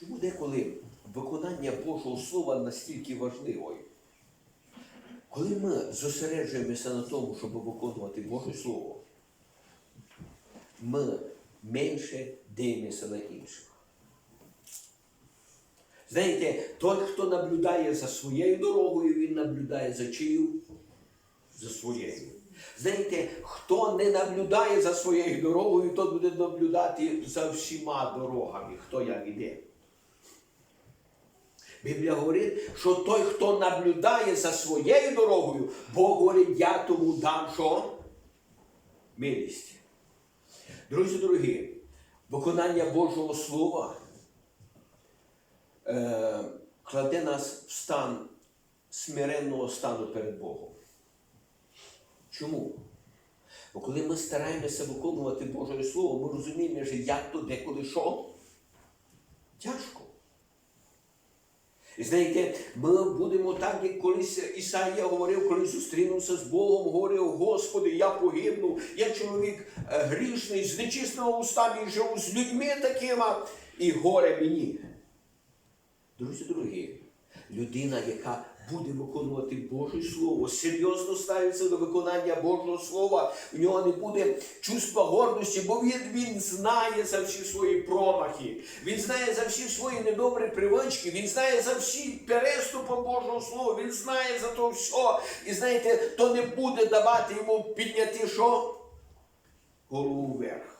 Чому деколи виконання Божого Слова настільки важливою? Коли ми зосереджуємося на тому, щоб виконувати Боже Слово, ми менше дивимося на інших. Знаєте, той, хто наблюдає за своєю дорогою, він наблюдає за чию? За своєю. Знаєте, хто не наблюдає за своєю дорогою, той буде наблюдати за всіма дорогами, хто як іде. Біблія говорить, що той, хто наблюдає за своєю дорогою, Бог говорить, я тому дам що? Милість. Друзі дорогі, виконання Божого Слова е, кладе нас в стан смиренного стану перед Богом. Чому? Бо коли ми стараємося виконувати Боже Слово, ми розуміємо, що як то деколи що? Тяжко. Знаєте, ми будемо так, як колись Ісаїя говорив, коли зустрінувся з Богом, говорив, Господи, я погибну, я чоловік е, грішний, з нечистими устами живу з людьми такими, і горе мені. Друзі дорогі, людина, яка буде виконувати Боже Слово, серйозно ставиться до виконання Божого Слова, в нього не буде чувства гордості, бо він, він знає за всі свої промахи, він знає за всі свої недобрі привички, він знає за всі переступи Божого Слова, він знає за то все. І знаєте, то не буде давати йому підняти що? Голову вверх.